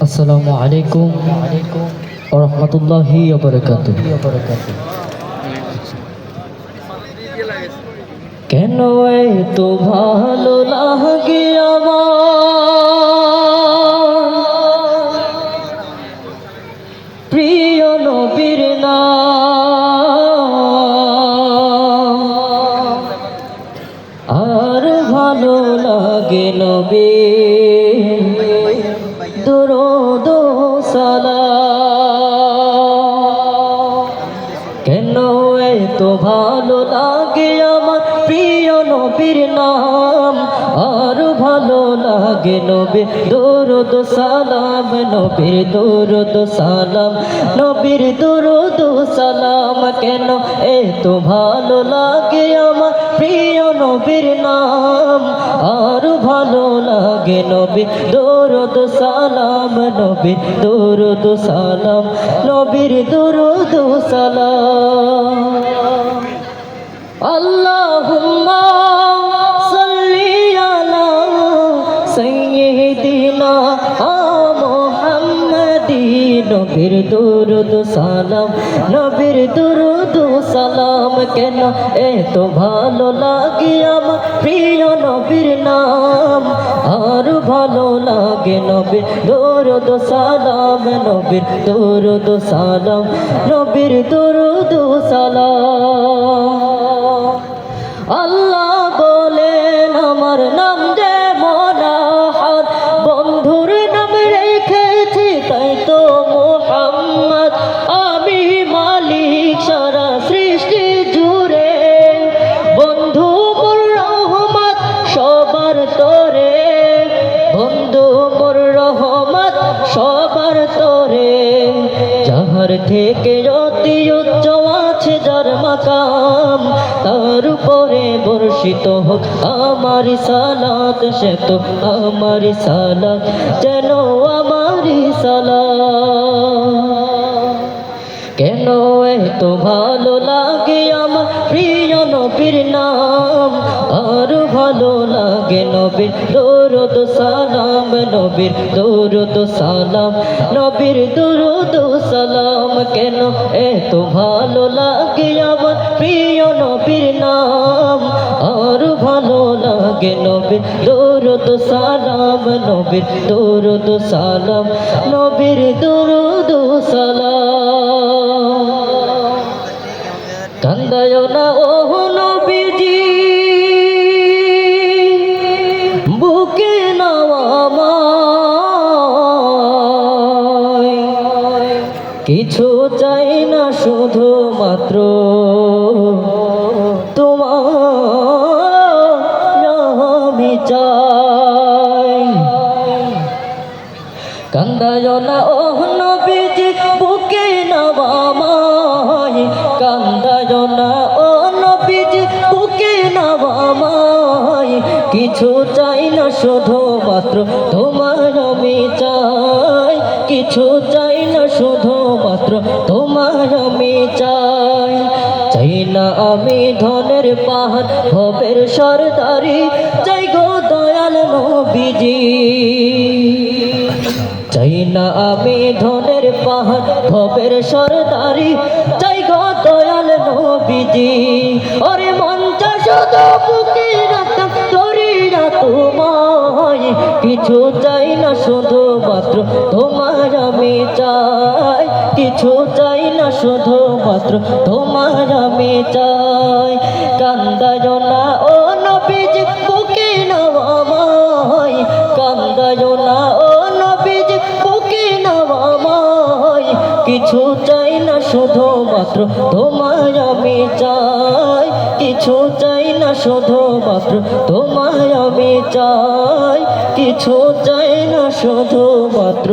আসসালামু আলাইকুম রহমতুল্লাহি কেন এত ভালো লাগে আমার? প্রিয় নবীর নাম। আর ভালো লাগে নবী এত ভালো লাগে আমার প্রিয় নবীর নাম। আর ভালো লাগে নবী, দৌরদ সালাম, নবীর দৌরদ সালাম, নবীর দৌরদ সালাম। কেন এ তো ভালো লাগে নবীর নাম। আর ভালো লাগে নবী, দৌরদ সালাম নবীর দৌরদ সালাম, নবীর দৌরদ সালাম। আল্লাহুম্মা নবীর দুরুদ সালাম, নবীর দুরুদ সালাম কেন এত ভালো লাগে আমার প্রিয় নবীর নাম? আর ভালো লাগে নবীর দুরুদ সালাম, নবীর দুরুদ সালাম, নবীর দুরুদ সালাম। আল্লাহ বলেন, আমার নাম যাহার থেকে অতি উচ্চ আছে যার মাকাম। তার উপরে বর্ষিত হোক আমার সালাত, সে তো আমার সালাত, যেন আমার সালাত। কেন এত ভালো লাগে আমার প্রিয় নবীর নাম? আর ভালো লাগে নবীর দৌরদ সালাম, নবীর দৌরদ সালাম। নবীর দৌরদ সালাম কেন এত ভালো লাগে আমার প্রিয় নবীর নাম? আর ভালো লাগে নবীর দৌরদ সালাম, নবীর দৌরদ সালাম, নবীর দৌরদ সালাম। কান্দায় না ও কিছু চাই না শুধু মাত্র তোমার কান্দায় না ও নবীজি, বুকে নবামায় কান্দায় না ও নবীজি, বুকে নবামায় কিছু চাই না শুধু মাত্র তোমার আমি চাই। কিছু চাই না শুধু মাত্র তোমার আমি চাই। চাই না আমি ধনের পাহাড়, ভবের সরদারি। চাই গো দয়াল নবীজি। চাই না আমি ধনের পাহাড়, ভবের সরদারি। চাই গো দয়াল নবীজি। ওরে মঞ্চা শুধু বুকে রাখতাম তোরি না তোমায় কিছু চাই না, শুধু মাত্র তোমার আমি চাই। কিছু চাই না, শুধু মাত্র তোমার আমি চাই। কান্দায় কিছু চাই না শুধু মাত্র তোমার আমি চাই। কিছু চাই না শুধু মাত্র তোমার আমি চাই। কিছু চাই না শুধু মাত্র।